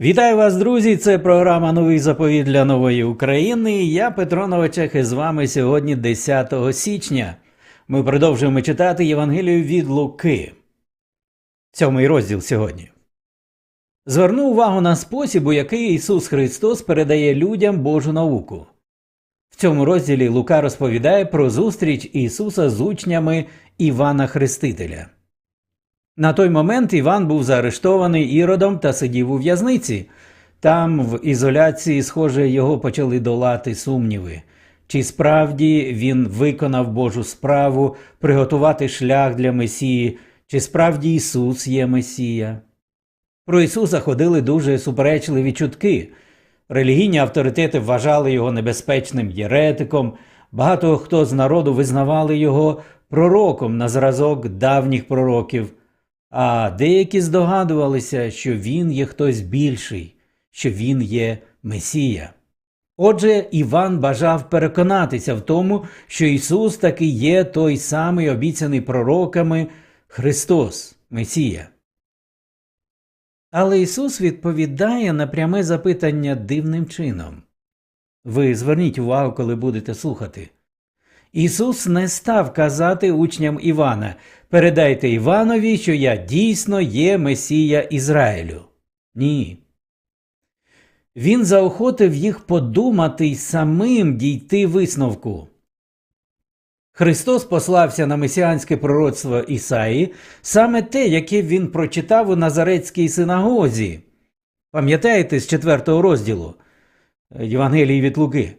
Вітаю вас, друзі! Це програма Новий заповіт для нової України. Я Петро Новачек і з вами сьогодні 10 січня. Ми продовжуємо читати Євангелію від Луки. Сьомий розділ сьогодні. Зверну увагу на спосіб, у який Ісус Христос передає людям Божу науку. В цьому розділі Лука розповідає про зустріч Ісуса з учнями Івана Хрестителя. На той момент Іван був заарештований іродом та сидів у в'язниці. Там, в ізоляції, схоже, його почали долати сумніви. Чи справді він виконав Божу справу приготувати шлях для Месії, чи справді Ісус є Месія? Про Ісуса ходили дуже суперечливі чутки. Релігійні авторитети вважали його небезпечним єретиком, багато хто з народу визнавали його пророком на зразок давніх пророків. А деякі здогадувалися, що він є хтось більший, що він є Месія. Отже, Іван бажав переконатися в тому, що Ісус таки є той самий обіцяний пророками Христос, Месія. Але Ісус відповідає на пряме запитання дивним чином. Ви зверніть увагу, коли будете слухати. Ісус не став казати учням Івана передайте Іванові, що я дійсно є Месія Ізраїлю. Ні. Він заохотив їх подумати й самим дійти висновку. Христос послався на месіанське пророцтво Ісаї, саме те, яке він прочитав у Назарецькій синагозі. Пам'ятаєте з четвертого розділу Євангелії від Луки?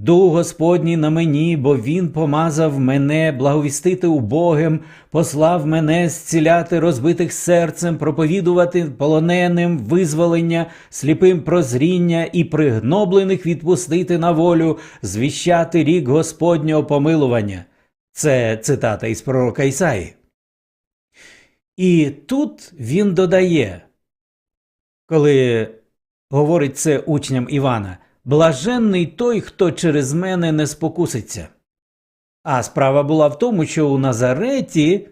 Дух Господній на мені, бо Він помазав мене благовістити убогим, послав мене зціляти розбитих серцем, проповідувати полоненим визволення, сліпим прозріння і пригноблених відпустити на волю, звіщати рік Господнього помилування. Це цитата із пророка Ісаї. І тут він додає, коли говорить це учням Івана. Блаженний той, хто через мене не спокуситься. А справа була в тому, що у Назареті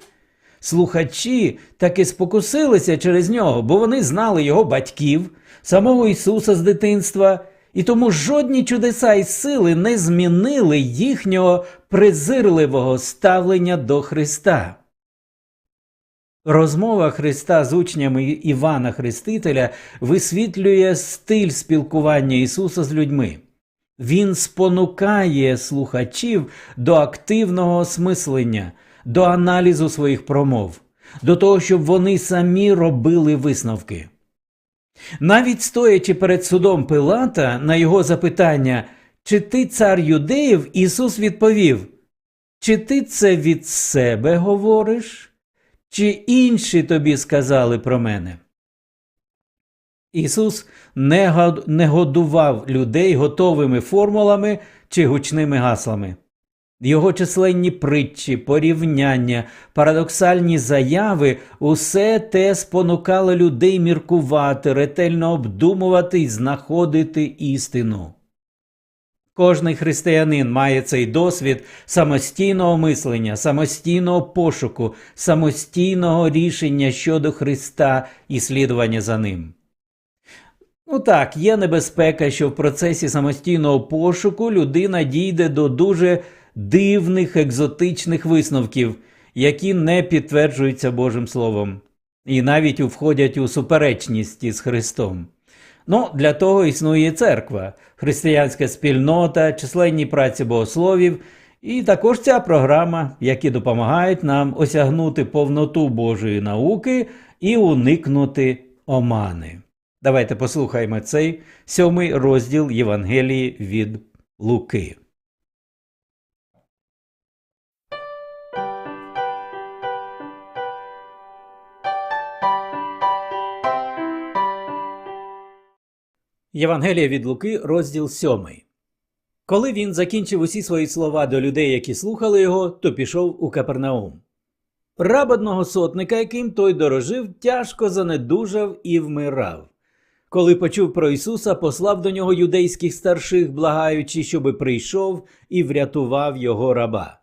слухачі таки спокусилися через нього, бо вони знали його батьків, самого Ісуса з дитинства, і тому жодні чудеса і сили не змінили їхнього презирливого ставлення до Христа. Розмова Христа з учнями Івана Хрестителя висвітлює стиль спілкування Ісуса з людьми. Він спонукає слухачів до активного осмислення, до аналізу своїх промов, до того, щоб вони самі робили висновки. Навіть стоячи перед судом Пилата на його запитання, чи ти цар юдеїв, Ісус відповів: Чи ти це від себе говориш? Чи інші тобі сказали про мене? Ісус не годував людей готовими формулами чи гучними гаслами. Його численні притчі, порівняння, парадоксальні заяви усе те спонукало людей міркувати, ретельно обдумувати і знаходити істину. Кожний християнин має цей досвід самостійного мислення, самостійного пошуку, самостійного рішення щодо Христа і слідування за ним. Ну так, є небезпека, що в процесі самостійного пошуку людина дійде до дуже дивних екзотичних висновків, які не підтверджуються Божим Словом, і навіть входять у суперечність із Христом. Ну, для того існує церква, християнська спільнота, численні праці богословів, і також ця програма, які допомагають нам осягнути повноту Божої науки і уникнути омани. Давайте послухаємо цей сьомий розділ Євангелії від Луки. Євангелія від Луки, розділ 7. Коли він закінчив усі свої слова до людей, які слухали його, то пішов у Капернаум. Раб одного сотника, яким той дорожив, тяжко занедужав і вмирав. Коли почув про Ісуса, послав до нього юдейських старших, благаючи, щоби прийшов і врятував його раба.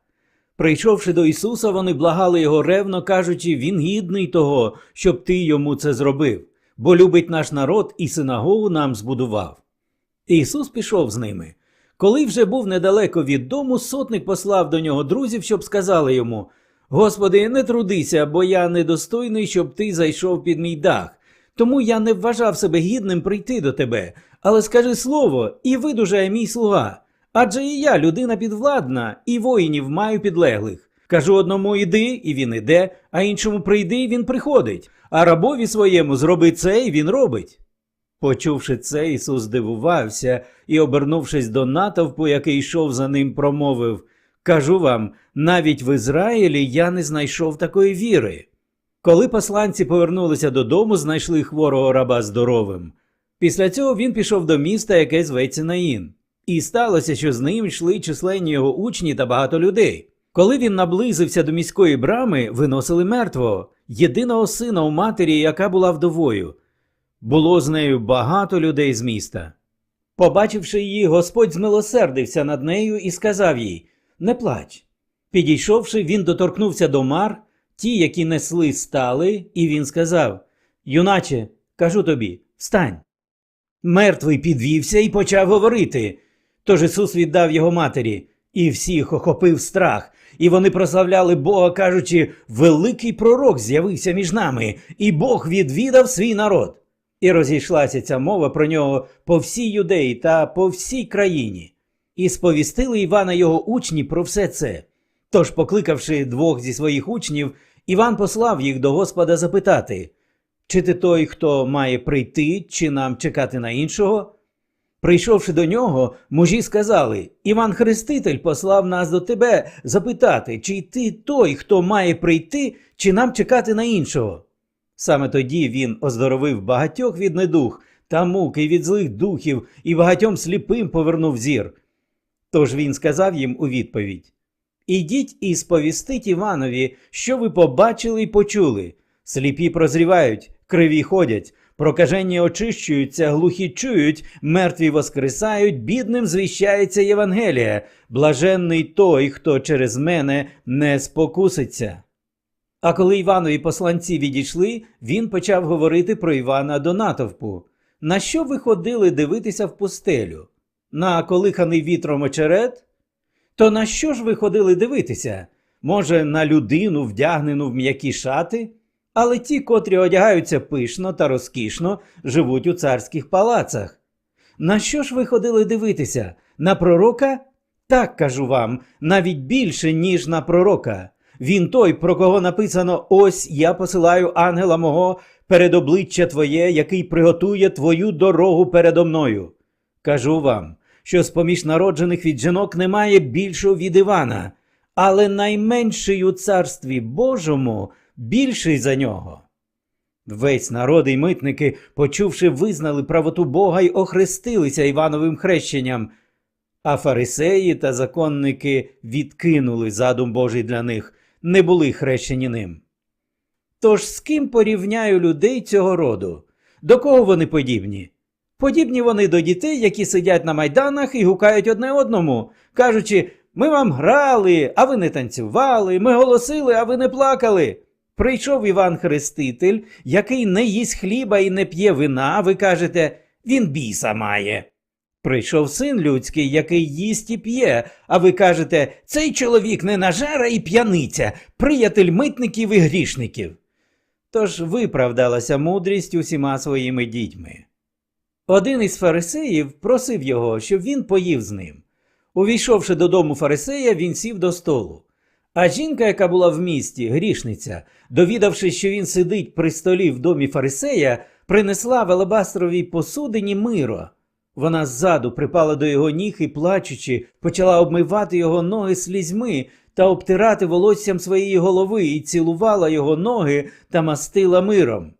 Прийшовши до Ісуса, вони благали його ревно, кажучи, Він гідний того, щоб ти йому це зробив. Бо любить наш народ і синагогу нам збудував. Ісус пішов з ними. Коли вже був недалеко від дому, сотник послав до нього друзів, щоб сказали йому: Господи, не трудися, бо я недостойний, щоб ти зайшов під мій дах. Тому я не вважав себе гідним прийти до тебе. Але скажи слово, і видужає мій слуга. Адже і я людина підвладна, і воїнів маю підлеглих. Кажу одному іди, і він іде, а іншому прийди, і він приходить. А рабові своєму зроби це, і він робить. Почувши це, Ісус здивувався і, обернувшись до натовпу, який йшов за ним, промовив Кажу вам, навіть в Ізраїлі я не знайшов такої віри. Коли посланці повернулися додому, знайшли хворого раба здоровим. Після цього він пішов до міста, яке зветься Наїн. І сталося, що з ним йшли численні його учні та багато людей. Коли він наблизився до міської брами, виносили мертвого, єдиного сина у матері, яка була вдовою. Було з нею багато людей з міста. Побачивши її, Господь змилосердився над нею і сказав їй Не плач. Підійшовши, він доторкнувся до мар, ті, які несли, стали, і він сказав Юначе, кажу тобі, встань. Мертвий підвівся і почав говорити. Тож Ісус віддав його матері, і всіх охопив страх, і вони прославляли Бога, кажучи, великий пророк з'явився між нами, і Бог відвідав свій народ. І розійшлася ця мова про нього по всій юдеї та по всій країні. І сповістили Івана його учні про все це. Тож, покликавши двох зі своїх учнів, Іван послав їх до Господа запитати, чи ти той, хто має прийти, чи нам чекати на іншого? Прийшовши до нього, мужі сказали Іван Хреститель послав нас до тебе запитати, чи ти той, хто має прийти, чи нам чекати на іншого. Саме тоді він оздоровив багатьох від недух та муки від злих духів і багатьом сліпим повернув зір. Тож він сказав їм у відповідь Ідіть і сповістить Іванові, що ви побачили і почули. Сліпі прозрівають, криві ходять, прокажені очищуються, глухі чують, мертві воскресають, бідним звіщається Євангелія, блаженний той, хто через мене не спокуситься. А коли Іванові посланці відійшли, він почав говорити про Івана до натовпу. На що ви ходили дивитися в пустелю? На колиханий вітром очерет? То на що ж ви ходили дивитися? Може, на людину, вдягнену в м'які шати? Але ті, котрі одягаються пишно та розкішно, живуть у царських палацах. На що ж ви ходили дивитися? На пророка? Так кажу вам, навіть більше, ніж на пророка. Він той, про кого написано: Ось я посилаю ангела мого перед обличчя Твоє, який приготує Твою дорогу передо мною. Кажу вам, що з поміж народжених від жінок немає більшого від Івана, але найменший у царстві Божому більший за нього. Весь народ і митники, почувши, визнали правоту Бога й охрестилися Івановим хрещенням, а фарисеї та законники відкинули задум Божий для них, не були хрещені ним. Тож з ким порівняю людей цього роду? До кого вони подібні? Подібні вони до дітей, які сидять на майданах і гукають одне одному, кажучи, ми вам грали, а ви не танцювали, ми голосили, а ви не плакали. Прийшов Іван Хреститель, який не їсть хліба і не п'є вина, ви кажете, він біса має. Прийшов син людський, який їсть і п'є, а ви кажете, цей чоловік не нажера і п'яниця, приятель митників і грішників. Тож виправдалася мудрість усіма своїми дітьми. Один із фарисеїв просив його, щоб він поїв з ним. Увійшовши додому фарисея, він сів до столу. А жінка, яка була в місті, грішниця, довідавшись, що він сидить при столі в домі фарисея, принесла в алебастровій посудині миро. Вона ззаду припала до його ніг і, плачучи, почала обмивати його ноги слізьми та обтирати волоссям своєї голови і цілувала його ноги та мастила миром.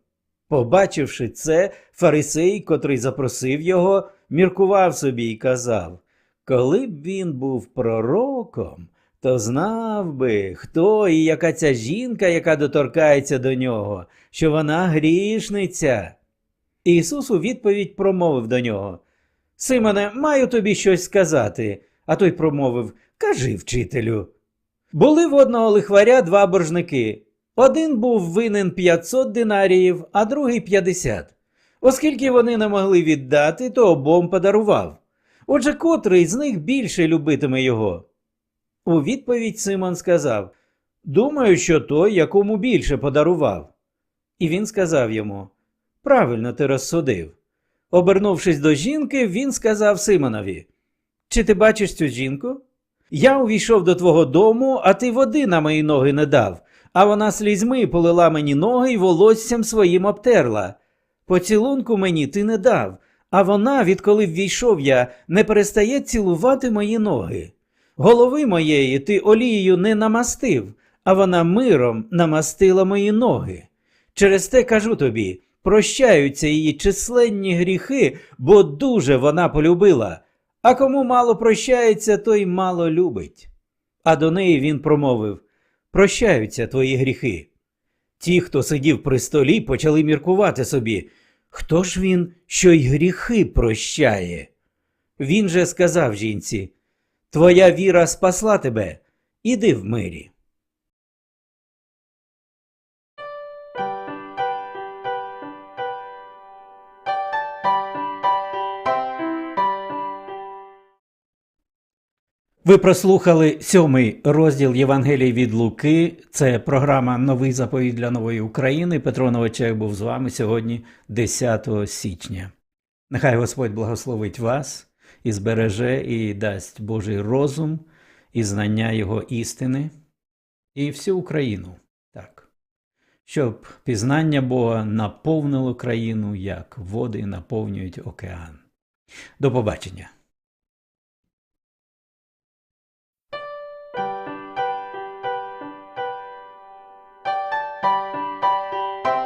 Побачивши це, фарисей, котрий запросив його, міркував собі і казав Коли б він був пророком, то знав би, хто і яка ця жінка, яка доторкається до нього, що вона грішниця. Ісус у відповідь промовив до нього Симоне, маю тобі щось сказати. А той промовив Кажи, вчителю. Були в одного лихваря два боржники. Один був винен 500 динаріїв, а другий 50. Оскільки вони не могли віддати, то обом подарував. Отже, котрий з них більше любитиме його? У відповідь Симон сказав Думаю, що той, якому більше подарував. І він сказав йому Правильно ти розсудив. Обернувшись до жінки, він сказав Симонові Чи ти бачиш цю жінку? Я увійшов до твого дому, а ти води на мої ноги не дав, а вона слізьми полила мені ноги й волоссям своїм обтерла. Поцілунку мені ти не дав, а вона, відколи ввійшов я, не перестає цілувати мої ноги. Голови моєї ти олією не намастив, а вона миром намастила мої ноги. Через те кажу тобі, прощаються її численні гріхи, бо дуже вона полюбила, а кому мало прощається, той мало любить. А до неї він промовив Прощаються твої гріхи. Ті, хто сидів при столі, почали міркувати собі, хто ж він, що й гріхи прощає? Він же сказав жінці Твоя віра спасла тебе, іди в мирі. Ви прослухали сьомий розділ Євангелії від Луки. Це програма Новий заповідь для нової України. Петро Новачек був з вами сьогодні, 10 січня. Нехай Господь благословить вас і збереже, і дасть Божий розум і знання Його істини і всю Україну. Так. Щоб пізнання Бога наповнило країну, як води наповнюють океан. До побачення.